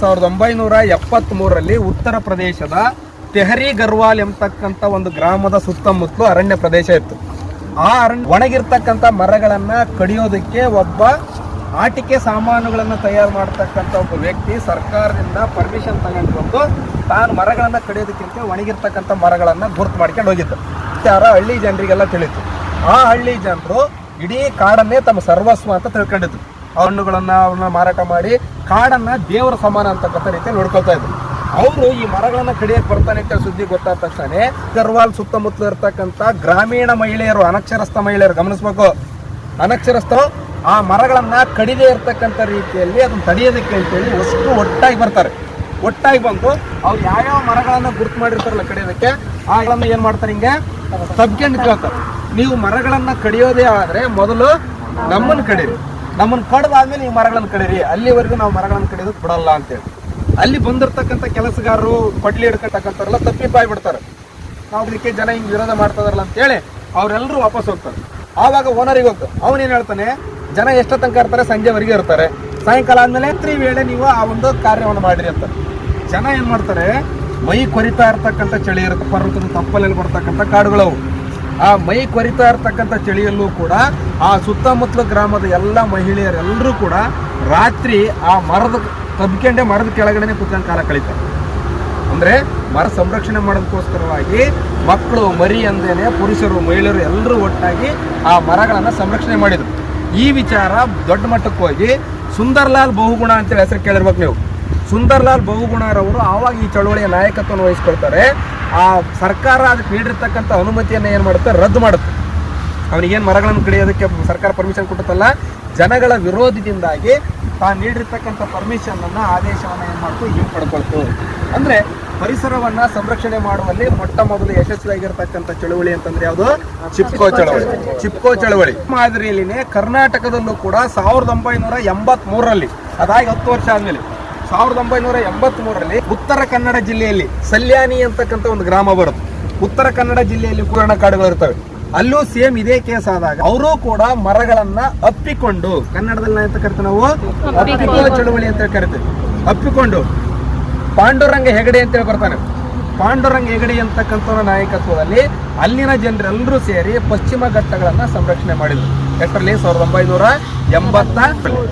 ಸಾವಿರದ ಒಂಬೈನೂರ ಎಪ್ಪತ್ತ್ ಮೂರರಲ್ಲಿ ಉತ್ತರ ಪ್ರದೇಶದ ತೆಹರಿ ಗರ್ವಾಲ್ ಎಂಬತಕ್ಕಂಥ ಒಂದು ಗ್ರಾಮದ ಸುತ್ತಮುತ್ತಲು ಅರಣ್ಯ ಪ್ರದೇಶ ಇತ್ತು. ಆ ಅರಣ್ಯ ಒಣಗಿರ್ತಕ್ಕಂಥ ಮರಗಳನ್ನು ಕಡಿಯೋದಕ್ಕೆ ಒಬ್ಬ ಆಟಿಕೆ ಸಾಮಾನುಗಳನ್ನು ತಯಾರು ಮಾಡ್ತಕ್ಕಂಥ ಒಬ್ಬ ವ್ಯಕ್ತಿ ಸರ್ಕಾರದಿಂದ ಪರ್ಮಿಷನ್ ತಗೊಂಡು ಬಂದು ತಾನು ಮರಗಳನ್ನು ಕಡಿಯೋದಕ್ಕಿಂತ ಒಣಗಿರ್ತಕ್ಕಂಥ ಮರಗಳನ್ನು ಗುರ್ತು ಮಾಡ್ಕೊಂಡು ಹೋಗಿದ್ದ. ವಿಚಾರ ಹಳ್ಳಿ ಜನರಿಗೆಲ್ಲ ತಿಳಿತು. ಆ ಹಳ್ಳಿ ಜನರು ಇಡೀ ಕಾಡನ್ನೇ ತಮ್ಮ ಸರ್ವಸ್ವ ಅಂತ ತಿಳ್ಕೊಂಡಿದ್ರು. ಹಣ್ಣುಗಳನ್ನ ಅವ್ರನ್ನ ಮಾರಾಟ ಮಾಡಿ ಕಾಡನ್ನ ದೇವರ ಸಮಾನ ಅಂತಕ್ಕಂಥ ರೀತಿ ನೋಡ್ಕೊಳ್ತಾ ಇದ್ರು. ಅವರು ಈ ಮರಗಳನ್ನು ಕಡಿಯಕ್ಕೆ ಬರ್ತಾನೆ ಅಂತ ಸುದ್ದಿ ಗೊತ್ತಾದ ತಕ್ಷಣ ಗರ್ವಾಲ್ ಸುತ್ತಮುತ್ತಲು ಇರತಕ್ಕಂಥ ಗ್ರಾಮೀಣ ಮಹಿಳೆಯರು, ಅನಕ್ಷರಸ್ಥ ಮಹಿಳೆಯರು, ಗಮನಿಸ್ಬೇಕು. ಅನಕ್ಷರಸ್ಥರು ಆ ಮರಗಳನ್ನು ಕಡಿದೇ ಇರ್ತಕ್ಕಂಥ ರೀತಿಯಲ್ಲಿ ಅದನ್ನು ತಡೆಯೋದಕ್ಕೆ ಅಂತೇಳಿ ಅಷ್ಟು ಒಟ್ಟಾಗಿ ಬರ್ತಾರೆ. ಒಟ್ಟಾಗಿ ಬಂದು ಅವ್ರು ಯಾವ್ಯಾವ ಮರಗಳನ್ನು ಗುರುತು ಮಾಡಿರ್ತಾರಲ್ಲ ಕಡಿಯೋದಕ್ಕೆ ಆಗಳನ್ನು ಏನು ಮಾಡ್ತಾರೆ ಹಿಂಗೆ? ತಬ್ಕೊಂಡು ಕೇಳ್ತಾರೆ. ನೀವು ಮರಗಳನ್ನು ಕಡಿಯೋದೇ ಆದರೆ ಮೊದಲು ನಮ್ಮನ್ನು ಕಡೀರಿ. ನಮ್ಮನ್ನ ಕಡ್ದಾದ್ಮೇಲೆ ಈ ಮರಗಳನ್ನ ಕಡೀರಿ. ಅಲ್ಲಿವರೆಗೂ ನಾವು ಮರಗಳನ್ನ ಕಡಿಯೋದಕ್ಕೆ ಬಿಡಲ್ಲ ಅಂತೇಳಿ. ಅಲ್ಲಿ ಬಂದಿರ್ತಕ್ಕಂಥ ಕೆಲಸಗಾರರು ಕೊಡ್ಲಿ ಹಿಡ್ಕೊತಕ್ಕಂಥವ್ರೆಲ್ಲ ತಪ್ಪಿ ಬಾಯ್ ಬಿಡ್ತಾರೆ. ನಾವು ಇದಕ್ಕೆ ಜನ ಹಿಂಗೆ ವಿರೋಧ ಮಾಡ್ತದಾರಲ್ಲ ಅಂತೇಳಿ ಅವರೆಲ್ಲರೂ ವಾಪಸ್ ಹೋಗ್ತಾರೆ. ಆವಾಗ ಓನರಿಗೆ ಹೋಗ್ತಾರೆ. ಅವನೇನು ಹೇಳ್ತಾನೆ? ಜನ ಎಷ್ಟೋ ತನಕ ಇರ್ತಾರೆ? ಸಂಜೆವರೆಗೆ ಇರ್ತಾರೆ. ಸಾಯಂಕಾಲ ಆದ್ಮೇಲೆ ತ್ರೀ ವೇಳೆ ನೀವು ಆ ಒಂದು ಕಾರ್ಯವನ್ನು ಮಾಡಿರಿ ಅಂತ. ಜನ ಏನು ಮಾಡ್ತಾರೆ? ಮೈ ಕೊರಿತಾ ಇರ್ತಕ್ಕಂಥ ಚಳಿ ಇರುತ್ತೆ. ಪರ್ವತದ ತಪ್ಪಲಲ್ಲಿ ಬರ್ತಕ್ಕಂಥ ಕಾಡುಗಳವು. ಆ ಮೈ ಕೊರಿತಾ ಇರ್ತಕ್ಕಂಥ ಚಳಿಯಲ್ಲೂ ಕೂಡ, ಆ ಸುತ್ತಮುತ್ತಲ ಗ್ರಾಮದ ಎಲ್ಲ ಮಹಿಳೆಯರೆಲ್ಲರೂ ಕೂಡ ರಾತ್ರಿ ಆ ಮರದ ತಬ್ಕೊಂಡೆ ಮರದ ಕೆಳಗಡೆನೆ ಕುತ್ಕೊಂಡು ಕಾಲ ಕಳೀತಾರೆ. ಅಂದರೆ ಮರ ಸಂರಕ್ಷಣೆ ಮಾಡೋದಕ್ಕೋಸ್ಕರವಾಗಿ ಮಕ್ಕಳು, ಮರಿ ಅಂದೇನೆ ಪುರುಷರು, ಮಹಿಳೆಯರು ಎಲ್ಲರೂ ಒಟ್ಟಾಗಿ ಆ ಮರಗಳನ್ನು ಸಂರಕ್ಷಣೆ ಮಾಡಿದರು. ಈ ವಿಚಾರ ದೊಡ್ಡ ಮಟ್ಟಕ್ಕೆ ಹೋಗಿ ಸುಂದರ್ಲಾಲ್ ಬಹುಗುಣ ಅಂತೇಳಿ ಹೆಸರು ಕೇಳಿರ್ಬೇಕು ನೀವು. ಸುಂದರ್ಲಾಲ್ ಬಹುಗುಣರವರು ಆವಾಗ ಈ ಚಳವಳಿಯ ನಾಯಕತ್ವವನ್ನು ವಹಿಸ್ಕೊಳ್ತಾರೆ. ಆ ಸರ್ಕಾರ ಅದಕ್ಕೆ ನೀಡಿರ್ತಕ್ಕಂಥ ಅನುಮತಿಯನ್ನು ಏನು ಮಾಡುತ್ತೆ? ರದ್ದು ಮಾಡುತ್ತೆ. ಅವನಿಗೇನು ಮರಗಳನ್ನು ಕಡಿಯೋದಕ್ಕೆ ಸರ್ಕಾರ ಪರ್ಮಿಷನ್ ಕೊಟ್ಟತ್ತಲ್ಲ? ಜನಗಳ ವಿರೋಧದಿಂದಾಗಿ ತಾನು ನೀಡಿರ್ತಕ್ಕಂಥ ಪರ್ಮಿಷನನ್ನು ಆದೇಶವನ್ನು ಏನು ಮಾಡ್ತು? ಹಿಂಪಡ್ಕೊಳ್ತು. ಅಂದರೆ ಪರಿಸರವನ್ನು ಸಂರಕ್ಷಣೆ ಮಾಡುವಲ್ಲಿ ಮೊಟ್ಟ ಮೊದಲು ಯಶಸ್ವಿಯಾಗಿರ್ತಕ್ಕಂಥ ಚಳುವಳಿ ಅಂತಂದ್ರೆ ಯಾವುದು? ಚಿಪ್ಕೋ ಚಳವಳಿ. ಚಿಪ್ಕೋ ಚಳವಳಿ. ಮಾದರಿಯಲ್ಲಿನೇ ಕರ್ನಾಟಕದಲ್ಲೂ ಕೂಡ ಸಾವಿರದ ಒಂಬೈನೂರ ಎಂಬತ್ಮೂರರಲ್ಲಿ, ಅದಾಗಿ ಹತ್ತು ವರ್ಷ ಆದ್ಮೇಲೆ ಸಾವಿರದ ಒಂಬೈನೂರ ಎಂಬತ್ ಮೂರರಲ್ಲಿ ಉತ್ತರ ಕನ್ನಡ ಜಿಲ್ಲೆಯಲ್ಲಿ ಸಲ್ಯಾನಿ ಅಂತಕ್ಕಂಥ ಒಂದು ಗ್ರಾಮ ಬರುತ್ತೆ. ಉತ್ತರ ಕನ್ನಡ ಜಿಲ್ಲೆಯಲ್ಲಿ ಪುರಾಣ ಕಾಡುಗಳು ಇರ್ತವೆ ಅಲ್ಲೂ ಸೇಮ್ ಇದೇ ಕೇಸ್ ಆದಾಗ ಅವರು ಕೂಡ ಮರಗಳನ್ನ ಅಪ್ಪಿಕೊಂಡು ಕನ್ನಡದಲ್ಲಿ ಅಂತ ಕರಿತೀವಿ ನಾವು? ಅಪ್ಪಿಕೋ ಚಳುವಳಿ ಅಂತ ಕರಿತೀವಿ. ಅಪ್ಪಿಕೊಂಡು ಪಾಂಡುರಂಗ ಹೆಗಡೆ ಅಂತೇಳಿ ಬರ್ತಾನೆ. ಪಾಂಡುರಂಗ ಹೆಗಡೆ ಅಂತಕ್ಕಂಥ ನಾಯಕತ್ವದಲ್ಲಿ ಅಲ್ಲಿನ ಜನರೆಲ್ಲರೂ ಸೇರಿ ಪಶ್ಚಿಮ ಘಟ್ಟಗಳನ್ನು ಸಂರಕ್ಷಣೆ ಮಾಡಿದ್ರು. ಎಷ್ಟರಲ್ಲಿ? ಸಾವಿರದ ಒಂಬೈನೂರ ಎಂಬತ್ತ?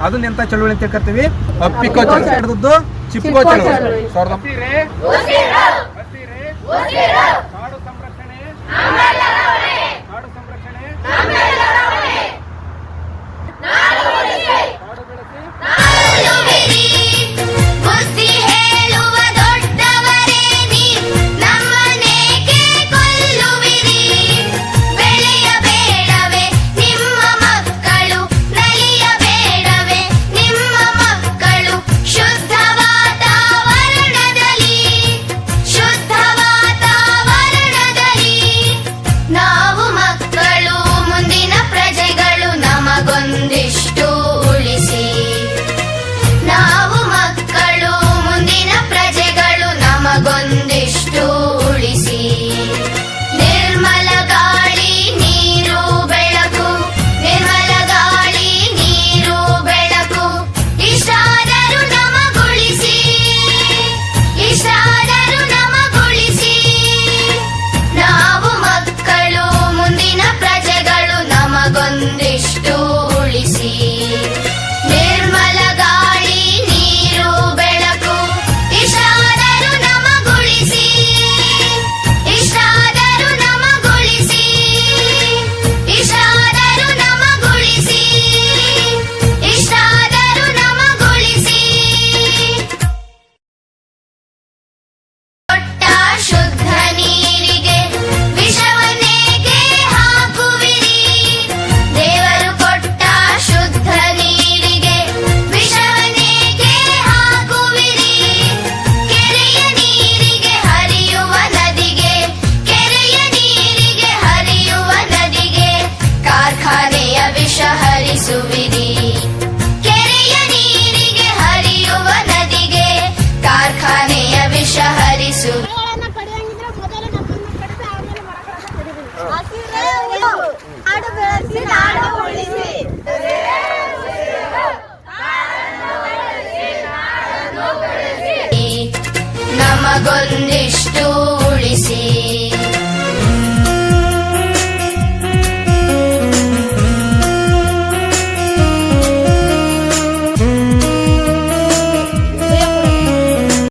ಅದನ್ನ ಎಂತ ಚಳುವಳಿ ಅಂತ ಕರ್ತೀವಿ ಅಪ್ಪಿಕೋ ಚಳುವಳಿ. ಹಿಡಿದದ್ದು ಚಿಪ್ಕೋ ಚಳುವಳಿ. ಸಾವಿರದ